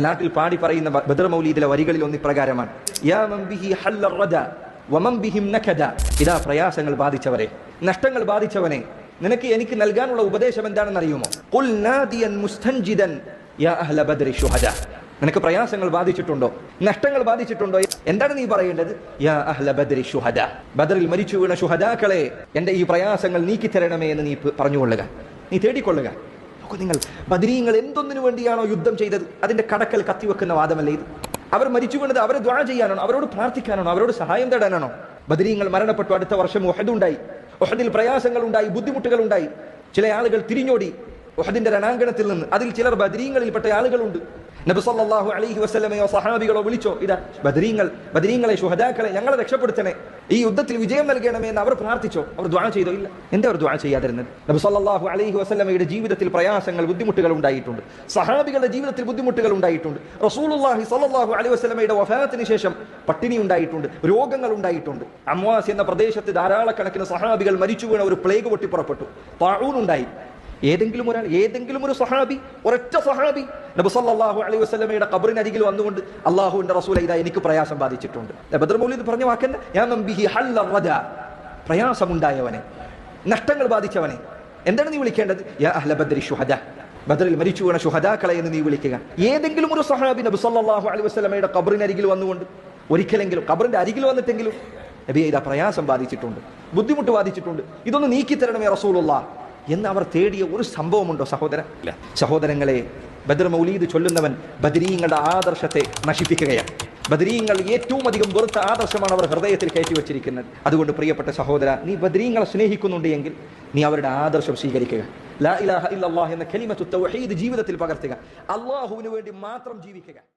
നാട്ടിൽ പാടി പറയുന്ന ബദർ വരികളിൽ ഒന്ന് ഇപ്രകാരമാണ്. ഇതാ പ്രയാസങ്ങൾ ബാധിച്ചവരെ. നഷ്ടങ്ങൾ ബാധിച്ചവനെ. നിനക്ക് എനിക്ക് നൽകാനുള്ള ഉപദേശം എന്താണെന്ന് അറിയുമോ? നിനക്ക് പ്രയാസങ്ങൾ ബാധിച്ചിട്ടുണ്ടോ? നഷ്ടങ്ങൾ ബാധിച്ചിട്ടുണ്ടോ? എന്താണ് നീ പറയേണ്ടത്? യാ അഹ്ല ബദ്രി ഷുഹദ. ബദറിൽ മരിച്ചു വീണ ശുഹദാക്കളെ എന്റെ ഈ പ്രയാസങ്ങൾ നീക്കി തരണമേ എന്ന് നീ പറഞ്ഞുകൊള്ളുക. നീ തേടിക്കൊള്ളുക. നോക്കൂ നിങ്ങൾ. ബദരീങ്ങൾ എന്തൊന്നിനു വേണ്ടിയാണോ യുദ്ധം ചെയ്തത്? അതിന്റെ കടക്കൽ കത്തിവെക്കുന്ന വാദമല്ലേ ഇത്? അവർ മരിച്ചു വീണത് അവരെ ദ്വാ ചെയ്യാനാണോ? അവരോട് പ്രാർത്ഥിക്കാനാണോ? അവരോട് സഹായം തേടാനാണോ? ബദരീങ്ങൾ മരണപ്പെട്ടു. അടുത്ത വർഷം ഒഹദുണ്ടായി ഒഹദിൽ പ്രയാസങ്ങൾ ഉണ്ടായി ബുദ്ധിമുട്ടുകൾ ഉണ്ടായി ചില ആളുകൾ തിരിഞ്ഞോടി. ഒഹദിന്റെ രണാങ്കണത്തിൽ നിന്ന് അതിൽ ചിലർ ബദരീങ്ങളിൽപ്പെട്ട ആളുകളുണ്ട്. നബി അലഹി വസ്ലമയോ സഹാബികളോ വിളിച്ചോ ഇതാ ബദരീങ്ങൾ ബദരീങ്ങളെ ശുഹദാക്കളെ ഞങ്ങളെ രക്ഷപ്പെടുത്തണേ. ഈ യുദ്ധത്തിൽ വിജയം നൽകണമേ എന്ന് അവർ പ്രാർത്ഥിച്ചോ അവർ ദ്വാ ചെയ്തോ? ഇല്ല. എന്താ അവർ ദ്വാ ചെയ്യാതിരുന്നത്? നബി അലഹി വസ്ലമയുടെ ജീവിതത്തിൽ പ്രയാസങ്ങൾ ബുദ്ധിമുട്ടുകൾ ഉണ്ടായിട്ടുണ്ട്. സഹാബികളുടെ ജീവിതത്തിൽ ബുദ്ധിമുട്ടുകൾ ഉണ്ടായിട്ടുണ്ട്. റസൂലുള്ളാഹി സല്ലാഹു അലൈഹി വസ്ലമയുടെ വഫാത്തിന് ശേഷം പട്ടിണി ഉണ്ടായിട്ടുണ്ട് രോഗങ്ങൾ ഉണ്ടായിട്ടുണ്ട്. അമ്വാസ് എന്ന പ്രദേശത്ത് ധാരാളക്കണക്കിന് സഹാബികൾ മരിച്ചു വീണ ഒരു പ്ലേഗ് പൊട്ടി പുറപ്പെട്ടു താഴൂൻ ഉണ്ടായി. ഏതെങ്കിലും ഒരാൾ ഏതെങ്കിലും ഒരു സഹാബി ഒരൊറ്റ സഹാബി നബി സല്ലല്ലാഹു അലൈഹി വസല്ലമയുടെ ഖബറിനരികിൽ വന്നുകൊണ്ട് അള്ളാഹുവിന്റെ റസൂൽ ഇതാ എനിക്ക് പ്രയാസം ബാധിച്ചിട്ടുണ്ട്. ബദർ മൗലിദ് പറഞ്ഞ വാക്കന്നെ ഞാൻ നമ്പിഹി ഹല്ല റജ പ്രയാസമുണ്ടായവനെ നഷ്ടങ്ങൾ ബാധിച്ചവനെ. എന്താണ് നീ വിളിക്കേണ്ടത്? യാ അഹ്ല ബദ്രി ശുഹദ ബദറിൽ മരിച്ചു വീണ ഷുഹദാക്കളെ എന്ന് നീ വിളിക്കുക. ഏതെങ്കിലും ഒരു സഹാബി നബി സല്ലല്ലാഹു അലൈഹി വസല്ലമയുടെ ഖബറിനരികിൽ വന്നുകൊണ്ട് ഒരിക്കലെങ്കിലും ഖബറിന്റെ അരികിൽ വന്നിട്ടെങ്കിലും നബിയെ ഇതാ പ്രയാസം ബാധിച്ചിട്ടുണ്ട് ബുദ്ധിമുട്ട് ബാധിച്ചിട്ടുണ്ട്. ഇതൊന്ന് നീക്കി തരണമേ റസൂലുള്ള. എന്ന് അവർ തേടിയ ഒരു സംഭവമുണ്ടോ സഹോദരൻ ഇല്ല സഹോദരങ്ങളെ ബദർ മൗലീദ് ചൊല്ലുന്നവൻ ബദരീങ്ങളുടെ ആദർശത്തെ നശിപ്പിക്കുകയാണ്. ബദരീങ്ങൾ ഏറ്റവും അധികം വെറുത്ത ആദർശമാണ് അവർ ഹൃദയത്തിൽ കയറ്റി വെച്ചിരിക്കുന്നത്. അതുകൊണ്ട് പ്രിയപ്പെട്ട സഹോദര നീ ബദരീങ്ങളെ സ്നേഹിക്കുന്നുണ്ട് എങ്കിൽ നീ അവരുടെ ആദർശം സ്വീകരിക്കുക. ലാ ഇലാഹ ഇല്ലല്ലാഹ് എന്ന കലിമത്തു ജീവിതത്തിൽ പകർത്തുക. അള്ളാഹുവിന് വേണ്ടി മാത്രം ജീവിക്കുക.